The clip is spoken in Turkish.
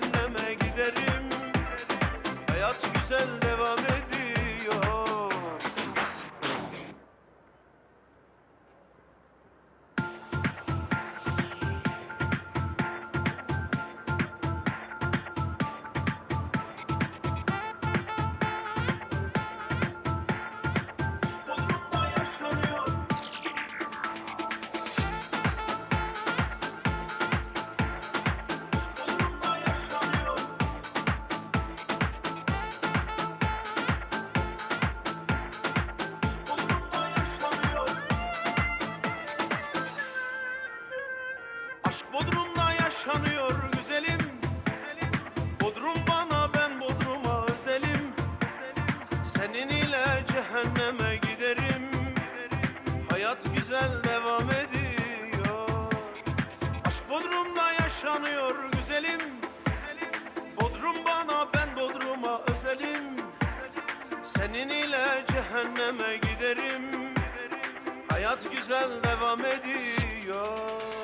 no, no. Aşk Bodrum'da yaşanıyor güzelim. Bodrum bana ben Bodrum'a özelim. Senin ile cehenneme giderim. Hayat güzel devam ediyor. Aşk Bodrum'da yaşanıyor güzelim. Bodrum bana ben Bodrum'a özelim. Senin ile cehenneme giderim. Hayat güzel devam ediyor.